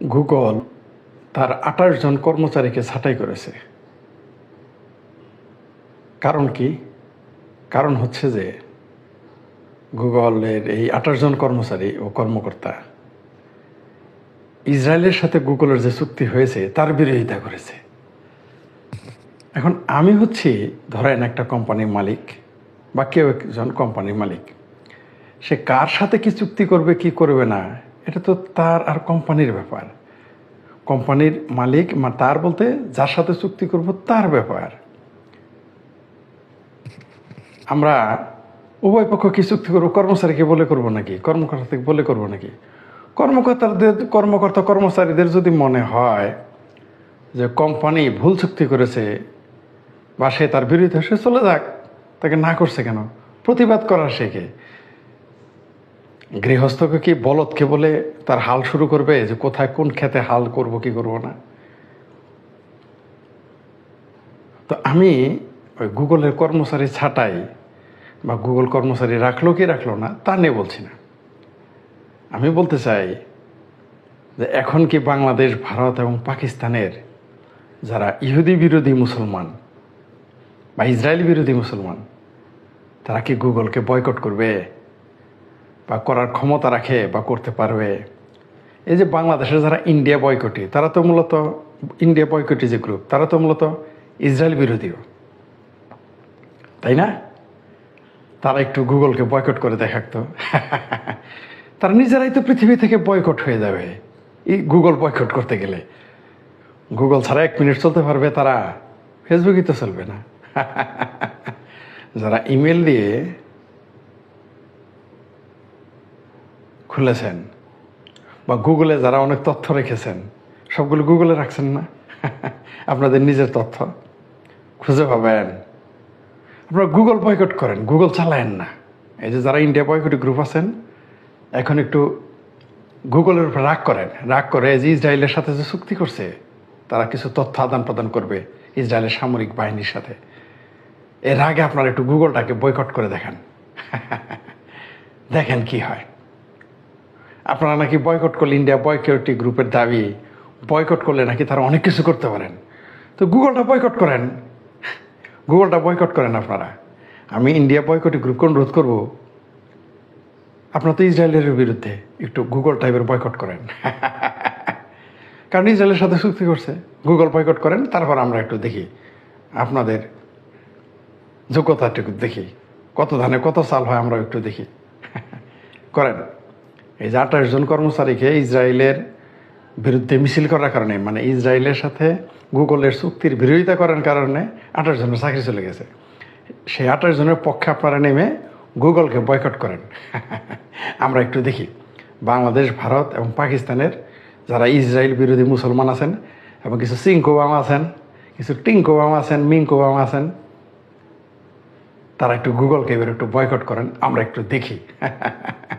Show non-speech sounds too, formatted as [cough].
Google তার আঠাশ জন কর্মচারীকে ছাঁটাই করেছে। কারণ কি? কারণ হচ্ছে যে গুগলের এই আঠাশ জন কর্মচারী ও কর্মকর্তা ইসরায়েলের সাথে গুগলের যে চুক্তি হয়েছে, তার বিরোধিতা করেছে। এখন আমি হচ্ছি, ধরেন একটা কোম্পানির মালিক বা কেউ একজন কোম্পানির মালিক, সে কার সাথে কি চুক্তি করবে, কি করবে না এটা তো তার আর কোম্পানির ব্যাপার। কোম্পানির মালিক তার বলতে যার সাথে চুক্তি করব তার ব্যাপার। আমরা উভয় পক্ষ কি চুক্তি করব, কর্মচারীকে বলে করব নাকি? কর্মকর্তাকে বলে করব নাকি? কর্মকর্তাদের, কর্মকর্তা কর্মচারীদের যদি মনে হয় যে কোম্পানি ভুল চুক্তি করেছে বা সে তার বিরুদ্ধে সে চলে যাক, তাকে না করছে কেন? প্রতিবাদ করার শেখে গৃহস্থকে কি বলদকে বলে তার হাল শুরু করবে যে কোথায় কোন খেতে হাল করব, কি করব না? তো আমি ওই গুগলের কর্মচারী ছাঁটাই বা গুগল কর্মচারী রাখল কি রাখল না, তা নিয়ে বলছি না। আমি বলতে চাই যে এখন কি বাংলাদেশ, ভারত এবং পাকিস্তানের যারা ইহুদি বিরোধী মুসলমান বা ইসরায়েল বিরোধী মুসলমান, তারা কি গুগলকে বয়কট করবে? বা করার ক্ষমতা রাখে বা করতে পারবে। এই যে বাংলাদেশের যারা ইন্ডিয়া বয়কটি, তারা তো মূলত ইন্ডিয়া বয়কটি যে গ্রুপ তারা তো মূলত ইসরায়েল বিরোধীও। তাই না? তারা একটু গুগলকে বয়কট করে দেখাতো [laughs] তারা নিজেরাই তো পৃথিবী থেকে বয়কট হয়ে যাবে। এই গুগল বয়কট করতে গেলে। গুগল ছাড়া এক মিনিট চলতে পারবে তারা। ফেসবুকই তো চলবে না। [laughs] যারা ইমেল দিয়ে খুলেছেন বা গুগলে যারা অনেক তথ্য রেখেছেন, সবগুলো গুগলে রাখছেন না? [laughs] আপনাদের নিজের তথ্য। খুঁজে পাবেন। আপনারা গুগল বয়কট করেন, গুগল চালায়েন না। এই যে যারা ইন্ডিয়া বয়কট গ্রুপ আছেন, এখন একটু গুগলের উপর রাগ করেন। রাগ করে যে ইসরায়েলের সাথে যে চুক্তি করছে, তারা কিছু তথ্য আদান প্রদান করবে ইসরায়েলের সামরিক বাহিনীর সাথে। এর আগে আপনারা একটু গুগলটাকে বয়কট করে দেখেন। [laughs] দেখেন কি হয়। আপনারা নাকি বয়কট করলে ইন্ডিয়া বয়কটি গ্রুপের দাবি। বয়কট করলে নাকি তারা অনেক কিছু করতে পারেন। তো গুগলটা বয়কট করেন। গুগলটা বয়কট করেন আপনারা। আমি ইন্ডিয়া বয়কটি গ্রুপকে অনুরোধ করব? আপনারা তো ইসরায়েলের বিরুদ্ধে একটু গুগল টাইপের বয়কট করেন। [laughs] কারণ ইসরায়েলের সাথে চুক্তি করছে। গুগল বয়কট করেন, তারপর আমরা একটু দেখি। আপনাদের যোগ্যতাটুকু দেখি। কত ধানে কত চাল হয় আমরা একটু দেখি। [laughs] করেন। এই যে আঠাশ জন কর্মচারীকে ইসরায়েলের বিরুদ্ধে মিছিল করার কারণে মানে ইসরায়েলের সাথে গুগলের চুক্তির বিরোধিতা করার কারণে আঠাশ জনের চাকরি চলে গেছে। সেই আঠাশ জনের পক্ষে আপনারা নেমে গুগলকে বয়কট করেন। [laughs] আমরা একটু দেখি। বাংলাদেশ, ভারত এবং পাকিস্তানের যারা ইসরায়েল বিরোধী মুসলমান আছেন এবং কিছু সিংকোবাম আছেন, কিছু টিঙ্কোবাম আছেন মিঙ্কোবাম আছেন, তারা একটু গুগলকে এবার একটু বয়কট করেন। আমরা একটু দেখি। [laughs]